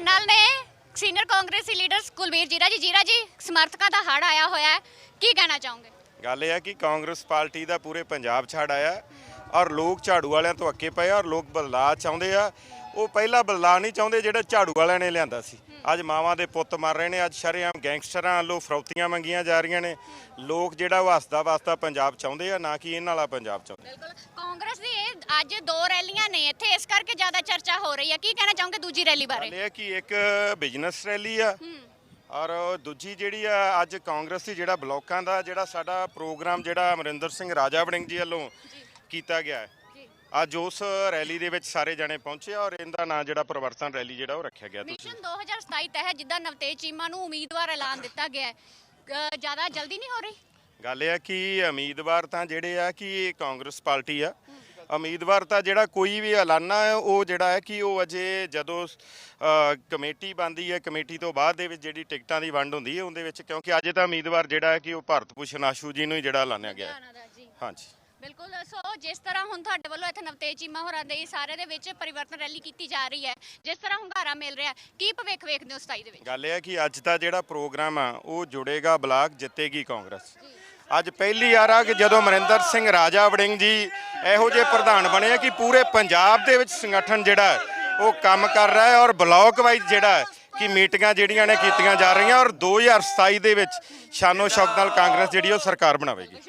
ਸਾਡੇ ਨਾਲ ਨੇ ਸੀਨੀਅਰ ਕਾਂਗਰਸੀ ਲੀਡਰ ਕੁਲਵੀਰ ਜੀਰਾ ਜੀ। ਜੀਰਾ ਜੀ, ਸਮਰਥਕਾਂ ਦਾ ਹੜ ਆਇਆ ਹੋਇਆ ਹੈ। ਕੀ ਕਹਿਣਾ ਚਾਹੋਗੇ? ਗੱਲ ਇਹ ਹੈ ਕਿ ਕਾਂਗਰਸ ਪਾਰਟੀ ਦਾ ਪੂਰੇ ਪੰਜਾਬ ਛਾੜ ਆਇਆ ਔਰ ਲੋਕ ਝਾੜੂ ਵਾਲਿਆਂ ਤੋਂ ਅੱਕੇ ਪਏ ਔਰ ਲੋਕ ਬਦਲਾਅ ਚਾਹੁੰਦੇ ਆ। ਉਹ ਪਹਿਲਾ ਬਦਲਾਅ ਨਹੀਂ ਚਾਹੁੰਦੇ ਜਿਹੜਾ ਝਾੜੂ ਵਾਲਿਆਂ ਨੇ ਲਿਆਂਦਾ ਸੀ। ਅੱਜ ਮਾਵਾਂ ਦੇ ਪੁੱਤ ਮਰ ਰਹੇ ਨੇ ਅੱਜ ਸ਼ਰੇਆਮ ਗੈਂਗਸਟਰਾਂ ਵੱਲੋਂ ਫਰੌਤੀਆਂ ਮੰਗੀਆਂ ਜਾ ਰਹੀਆਂ ਨੇ। ਲੋਕ ਜਿਹੜਾ ਹੱਸਦਾ ਵਸਦਾ ਪੰਜਾਬ ਚਾਹੁੰਦੇ ਆ ਨਾ ਕਿ ਇਹਨਾਂ ਵਾਲਾ ਪੰਜਾਬ ਚਾਹੁੰਦੇ। ਬਿਲਕੁਲ। ਕਾਂਗਰਸ ਦੀ ਇਹ ਅੱਜ ਦੋ ਰੈਲੀਆਂ ਨੇ ਇੱਥੇ ਇਸ ਕਰਕੇ ਜ਼ਿਆਦਾ ਚਰਚਾ ਹੋ ਰਹੀ ਹੈ। ਕੀ ਕਹਿਣਾ ਚਾਹੋਗੇ ਦੂਜੀ ਰੈਲੀ ਬਾਰੇ? ਇਹ ਕਿ ਇੱਕ ਬਿਜ਼ਨਸ ਰੈਲੀ ਆ ਔਰ ਦੂਜੀ ਜਿਹੜੀ ਆ ਅੱਜ ਕਾਂਗਰਸ ਦੀ ਜਿਹੜਾ ਬਲੋਕਾਂ ਦਾ ਜਿਹੜਾ ਸਾਡਾ ਪ੍ਰੋਗਰਾਮ ਜਿਹੜਾ ਅਮਰਿੰਦਰ ਸਿੰਘ ਰਾਜਾ ਵੜਿੰਗ ਜੀ ਵੱਲੋਂ ਕੀਤਾ ਗਿਆ ਹੈ। ਜੀ ਅੱਜ ਉਸ ਰੈਲੀ ਦੇ ਵਿੱਚ ਸਾਰੇ ਜਣੇ ਪਹੁੰਚੇ ਆ ਔਰ ਇਹਦਾ ਨਾਂ ਜਿਹੜਾ ਪ੍ਰਵਰਤਨ ਰੈਲੀ ਜਿਹੜਾ ਉਹ ਰੱਖਿਆ ਗਿਆ ਤੁਸੀਂ। ਮਿਸ਼ਨ 2027 ਤਹਿਤ ਜਿੱਦਾਂ ਨਵਤੇਜ ਚੀਮਾ ਨੂੰ ਉਮੀਦਵਾਰ ਐਲਾਨ ਦਿੱਤਾ ਗਿਆ ਹੈ। ਅ, ਜ਼ਿਆਦਾ ਜਲਦੀ ਨਹੀਂ ਹੋ ਰਹੀ? ਗੱਲ ਇਹ ਹੈ ਕਿ ਉਮੀਦਵਾਰ ਤਾਂ ਜਿਹੜੇ ਆ ਕਿ ਇਹ ਕਾਂਗਰਸ ਪਾਰਟੀ ਆ। ਉਮੀਦਵਾਰ ਤਾਂ ਜਿਹੜਾ ਕੋਈ ਵੀ ਐਲਾਨਾ ਹੈ ਉਹ ਜਿਹੜਾ ਹੈ ਕਿ ਉਹ ਅਜੇ ਜਦੋਂ ਅ, ਕਮੇਟੀ ਬਣਦੀ ਹੈ ਕਮੇਟੀ ਤੋਂ ਬਾਅਦ ਦੇ ਵਿੱਚ ਜਿਹੜੀ ਟਿਕਟਾਂ ਦੀ ਵੰਡ ਹੁੰਦੀ ਹੈ ਉਹਦੇ ਵਿੱਚ ਕਿਉਂਕਿ ਅਜੇ ਤਾਂ ਉਮੀਦਵਾਰ ਜਿਹੜਾ ਹੈ ਕਿ ਉਹ ਭਾਰਤ ਭੂਸ਼ਣ ਆਸ਼ੂ ਜੀ ਨੂੰ ਹੀ ਜਿਹੜਾ ਐਲਾਨਿਆ ਗਿਆ ਹੈ। ਜੀ। ਹਾਂਜੀ। ਬਿਲਕੁਲ ਸੋ ਜਿਸ ਤਰ੍ਹਾਂ ਹੁਣ ਤੁਹਾਡੇ ਵੱਲੋਂ ਇੱਥੇ ਨਵਤੇਜ ਚੀਮਾ ਹੋਰਾਂ ਦੇ ਸਾਰੇ ਦੇ ਵਿੱਚ ਪਰਿਵਰਤਨ ਰੈਲੀ ਕੀਤੀ ਜਾ ਰਹੀ ਹੈ ਜਿਸ ਤਰ੍ਹਾਂ ਹੁੰਗਾਰਾ ਮਿਲ ਰਿਹਾ ਕੀ ਭਵਿੱਖ ਵੇਖਦੇ ਹੋ 27 ਦੇ ਵਿੱਚ? ਗੱਲ ਇਹ ਹੈ ਕਿ ਅੱਜ ਦਾ ਜਿਹੜਾ ਪ੍ਰੋਗਰਾਮ ਆ ਉਹ ਜੁੜੇਗਾ ਬਲਾਕ ਜਿੱਤੇਗੀ ਕਾਂਗਰਸ। ਅੱਜ ਪਹਿਲੀ ਵਾਰ ਆ ਕਿ ਜਦੋਂ ਮਰਿੰਦਰ ਸਿੰਘ ਰਾਜਾ ਵੜਿੰਗ ਜੀ ਇਹੋ ਜਿਹੇ ਪ੍ਰਧਾਨ ਬਣੇ ਆ ਕਿ ਪੂਰੇ ਪੰਜਾਬ ਦੇ ਵਿੱਚ ਸੰਗਠਨ ਜਿਹੜਾ ਉਹ ਕੰਮ ਕਰ ਰਿਹਾ ਹੈ ਔਰ ਬਲਾਕ ਵਾਈਜ਼ ਜਿਹੜਾ ਕਿ ਮੀਟਿੰਗਾਂ ਜਿਹੜੀਆਂ ਨੇ ਕੀਤੀਆਂ ਜਾ ਰਹੀਆਂ ਔਰ 2027 ਦੇ ਵਿੱਚ ਸ਼ਾਨੋ ਸ਼ੌਕਤ ਨਾਲ ਕਾਂਗਰਸ ਜਿਹੜੀ ਉਹ ਸਰਕਾਰ ਬਣਾਵੇਗੀ।